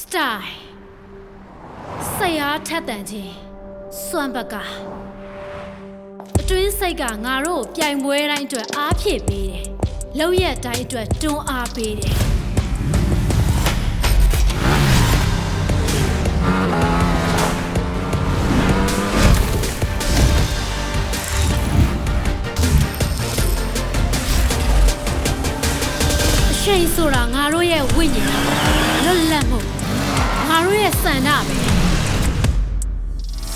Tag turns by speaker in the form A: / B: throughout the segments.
A: style ဆရာထက်တန်ခြင်းစွမ်းဘက်ကအတွင်းစိတ်ကငါတို့ကိုပြိုင်ပွဲတိုင်းအတွက်အားဖြည့်ပေးတယ်လောက်ရက်တိုင်းအတွက်တွန်းအားပေးတယ်အရှိန်ဆိုတာငါတို့ရဲ့ဝိညာဉ်လွတ်လပ်မှုငါ တို့ရဲ့စန္ဒပဲ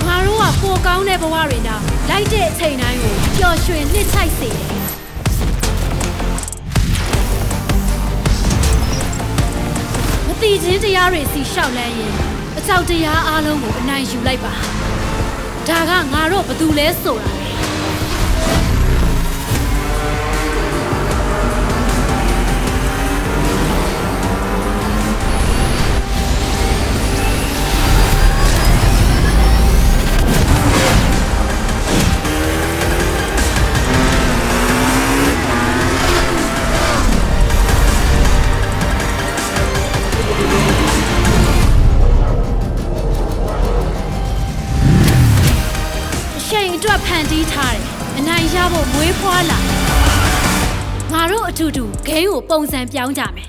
A: ငါတို့ကပိုကောင်းတဲ့ဘဝတွေနောက်လိုက်တဲ့အချိန်တိုင်းကိုပျော်ရွှင်နှစ်ချိုက်စေတယ်မတိချင်းတရားတွေစီရှောက်လန်းရင်အကြောက်တရားအလုံးကိုအနိုင်ယူလိုက်ပါဒါကငါတို့ဘသူလဲဆိုတာ အရှိန်အတွက်ဖန်တီးထားတယ်အနိုင်ရဖို့မွေးဖွားလာငါတို့အထူတူဂိမ်းကိုပုံစံပြောင်းကြမယ်